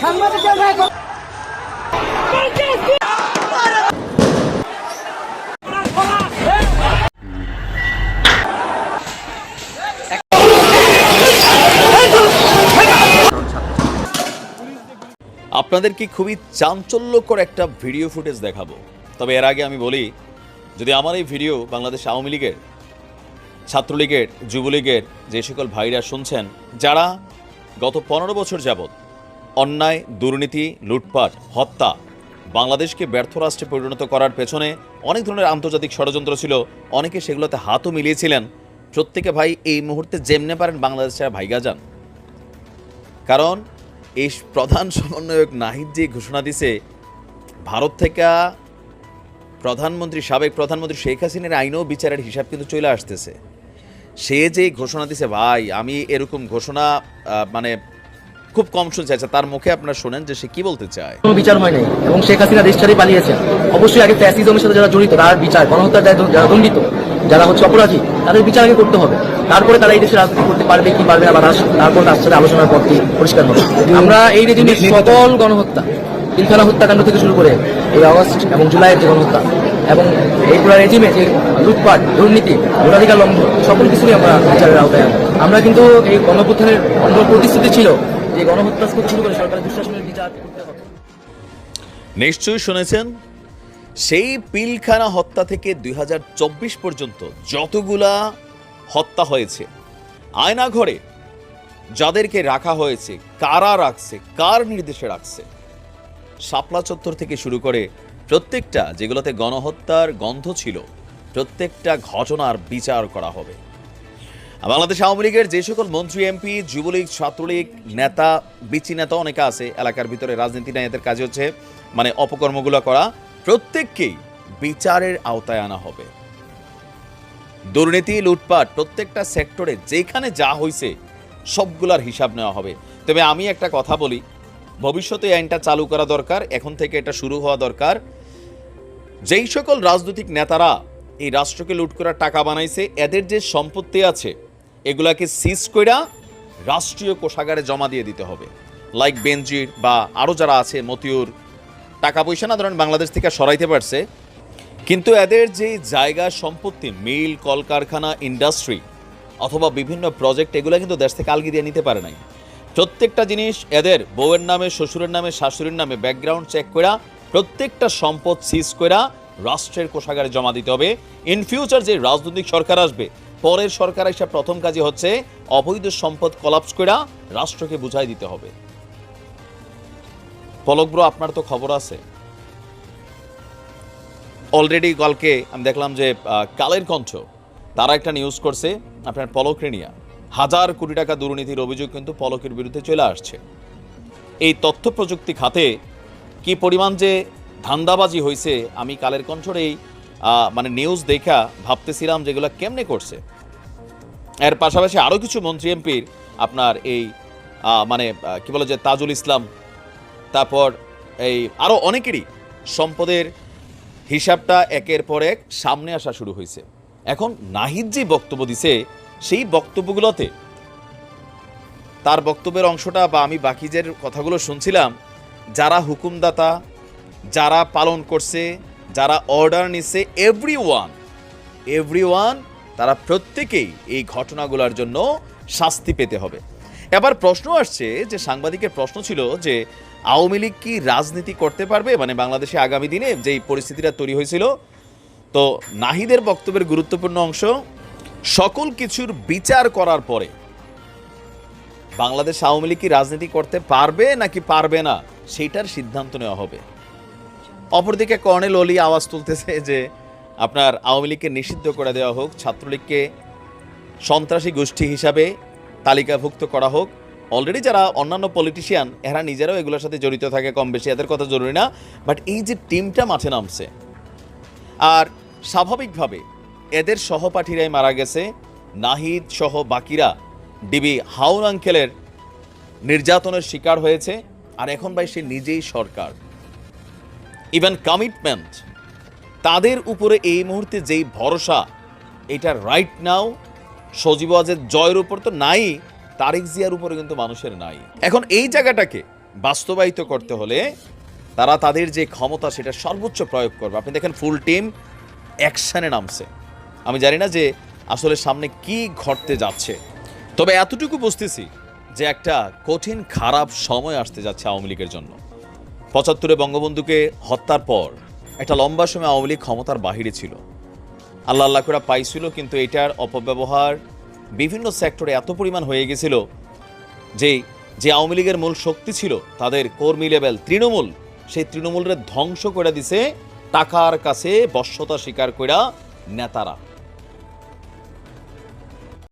সাংবাদিকদের গায়ে কথা- আপনাদের কি খুবই চাঞ্চল্যকর একটা ভিডিও ফুটেজ দেখাবো। তবে এর আগে আমি বলি, যদি আমার এই ভিডিও বাংলাদেশ আওয়ামী লীগের, ছাত্রলীগের, যুবলীগের যে সকল ভাইরা শুনছেন, যারা গত পনেরো বছর যাবৎ অন্যায়, দুর্নীতি, লুটপাট, হত্যা বাংলাদেশকে ব্যর্থ রাষ্ট্রে পরিণত করার পেছনে অনেক ধরনের আন্তর্জাতিক ষড়যন্ত্র ছিল। অনেকে সেগুলোতে হাতও মিলিয়েছিলেন। প্রত্যেকে ভাই এই মুহূর্তে যেমনে পারেন বাংলাদেশের ভাইগা যান। কারণ এই প্রধান সমন্বয়ক নাহিদ যে ঘোষণা দিছে, ভারত থেকে প্রধানমন্ত্রী, সাবেক প্রধানমন্ত্রী শেখ হাসিনার আইনও বিচারের হিসাব কিন্তু চলে আসতেছে। সে যে ঘোষণা দিছে, ভাই, আমি এরকম ঘোষণা মানে খুব কম শুনছি। আচ্ছা তার মুখে আপনারা শোনেন যে সে কি বলতে চায়। কোনো বিচার হয় নাই এবং শেখ হাসিনা দেশ ছেড়ে পালিয়েছেন। অবশ্যই আগে ফ্যাসিজমের সাথে যারা জড়িত, তার বিচার, গণহত্যার দায়ে যারা দণ্ডিত, যারা হচ্ছে অপরাধী, তাদের বিচার আগে করতে হবে। তারপরে তারা এই দেশে রাজনীতি করতে পারবে কি পারবে না, বা তারপর তার সাথে আলোচনার পথটি পরিষ্কার হবে। আমরা এই রেজিমের সকল গণহত্যা পিলখানা হত্যাকাণ্ড থেকে শুরু করে এই আগস্ট এবং জুলাইয়ের যে গণহত্যা এবং এই পুরো রেজিমে যে লুটপাট, দুর্নীতি, ভোটাধিকার লঙ্ঘন, সকল কিছুই আমরা বিচারের আওতায় আমরা কিন্তু এই গণপ্রথানের অন্য প্রতিশ্রুতি ছিল যে গণহত্যা থেকে শুরু করে সরকারের দুঃশাসনের বিচার করতে হবে। নিশ্চয়ই শুনেছেন, সেই পিলখানা হত্যা থেকে দুই পর্যন্ত যতগুলা হত্যা হয়েছে আয়না ঘরে যাদেরকে রাখা হয়েছে, কারা রাখছে, কার নির্দেশে রাখছে, শাপলা চত্বর থেকে শুরু করে প্রত্যেকটা যেগুলোতে গণহত্যার গন্ধ ছিল, প্রত্যেকটা ঘটনার বিচার করা হবে। বাংলাদেশ আওয়ামী লীগের যে সকল মন্ত্রী, এমপি, যুবলীগ, ছাত্রলীগ, নেতা, বিচি নেতা অনেকে আছে এলাকার ভিতরে রাজনীতি নেই, এদের কাজ হচ্ছে মানে অপকর্মগুলো করা। প্রত্যেককেই বিচারের আওতায় আনা হবে। দুর্নীতি, লুটপাট প্রত্যেকটা সেক্টরে যেখানে যা হয়েছে সবগুলার হিসাব নেওয়া হবে। তবে আমি একটা কথা বলি, ভবিষ্যতে আইনটা চালু করা দরকার, এখন থেকে এটা শুরু হওয়া দরকার। যেই সকল রাজনৈতিক নেতারা এই রাষ্ট্রকে লুট করার টাকা বানাইছে, এদের যে সম্পত্তি আছে এগুলাকে সিজ কইরা রাষ্ট্রীয় কোষাগারে জমা দিয়ে দিতে হবে। লাইক বেনজির বা আরও যারা আছে, মতিউর, টাকা পয়সা না ধরেন বাংলাদেশ থেকে সরাইতে পারছে, কিন্তু এদের যে জায়গা সম্পত্তি, মিল, কলকারখানা ইন্ডাস্ট্রি অথবা বিভিন্ন প্রজেক্ট এগুলো কিন্তু দেশ থেকে আলগি দিয়ে নিতে পারে নাই। প্রত্যেকটা জিনিস এদের বউয়ের নামে, শ্বশুরের নামে, শাশুড়ির নামে ব্যাকগ্রাউন্ড চেক করা প্রত্যেকটা সম্পদ সিজ করা রাষ্ট্রের কোষাগারে জমা দিতে হবে। ইন ফিউচার যে রাজনৈতিক সরকার আসবে পরের সরকার এসে প্রথম কাজই হচ্ছে অবৈধ সম্পদ কলাপস করা রাষ্ট্রকে বুঝাই দিতে হবে। পলক ব্রো আপনার তো খবর আছে। অলরেডি কালকে আমি দেখলাম যে কালের কণ্ঠ, তারা একটা নিউজ করছে, আপনার পলক রেনিয়া হাজার কোটি টাকা দুর্নীতির অভিযোগ কিন্তু পলকের বিরুদ্ধে চলে আসছে। এই তথ্য প্রযুক্তি খাতে কি পরিমাণ যে ধান্দাবাজি হয়েছে আমি কালের কণ্ঠর এই মানে নিউজ দেখা ভাবতেছিলাম যেগুলো কেমনে করছে। এর পাশাপাশি আরও কিছু মন্ত্রী এমপির আপনার এই মানে কি বলে যে তাজুল ইসলাম, তারপর এই আরও অনেকেরই সম্পদের হিসাবটা একের পর এক সামনে আসা শুরু হয়েছে। এখন নাহিদ যে বক্তব্য দিছে, সেই বক্তব্যগুলোতে তার বক্তব্যের অংশটা বা আমি বাকি যে কথাগুলো শুনছিলাম, যারা হুকুমদাতা, যারা পালন করছে যারা অর্ডার নিচ্ছে এভরি ওয়ান এভরি ওয়ান তারা প্রত্যেকেই এই ঘটনাগুলোর জন্য শাস্তি পেতে হবে। এবার প্রশ্ন আসছে যে সাংবাদিকের প্রশ্ন ছিল যে আওয়ামী লীগ কি রাজনীতি করতে পারবে? মানে বাংলাদেশে আগামী দিনে যেই পরিস্থিতিটা তৈরি হয়েছিল, তো নাহিদের বক্তব্যের গুরুত্বপূর্ণ অংশ, সকল কিছুর বিচার করার পরে বাংলাদেশ আওয়ামী লীগ কি রাজনীতি করতে পারবে নাকি পারবে না সেইটার সিদ্ধান্ত নেওয়া হবে। অপরদিকে কর্নেল অলি আওয়াজ তুলতেছে যে আপনার আওয়ামী লীগকে নিষিদ্ধ করে দেওয়া হোক, ছাত্রলীগকে সন্ত্রাসী গোষ্ঠী হিসাবে তালিকাভুক্ত করা হোক। অলরেডি যারা অন্যান্য পলিটিশিয়ান এরা নিজেরাও এগুলোর সাথে জড়িত থাকে কম বেশি এদের কথা জরুরি না। বাট এই যে টিমটা মাঠে নামছে, আর স্বাভাবিকভাবে এদের সহপাঠীরাই মারা গেছে, নাহিদ সহ বাকিরা। ডিবি হাউন আঙ্কেলের নির্যাতনের শিকার হয়েছে, আর এখন ভাই সে নিজেই সরকার। ইভেন কমিটমেন্ট তাদের উপরে এই মুহূর্তে যেই ভরসা, এটা রাইট নাও সজীব ওয়াজের জয়ের উপর তো নাই, তারেক জিয়ার উপরে কিন্তু মানুষের নাই। এখন এই জায়গাটাকে বাস্তবায়িত করতে হলে তারা তাদের যে ক্ষমতা, সেটা সর্বোচ্চ প্রয়োগ করবে। আপনি দেখেন ফুল টিম অ্যাকশানে নামছে। আমি জানি না যে আসলে সামনে কি ঘটতে যাচ্ছে। তবে এতটুকু বুঝতেছি যে একটা কঠিন, খারাপ সময় আসতে যাচ্ছে আওয়ামী লীগের জন্য। পঁচাত্তরে বঙ্গবন্ধুকে হত্যার পর একটা লম্বা সময় আওয়ামী লীগ ক্ষমতার বাহিরে ছিল। আল্লাহ আল্লাহ করে পাইছিল, কিন্তু এটার অপব্যবহার বিভিন্ন সেক্টরে এত পরিমাণ হয়ে গেছিল যে যে আওয়ামী লীগের মূল শক্তি ছিল তাদের কর্মী লেভেল তৃণমূল, সেই তৃণমূলের ধ্বংস করে দিছে টাকার কাছে বশ্যতা স্বীকার করা নেতারা।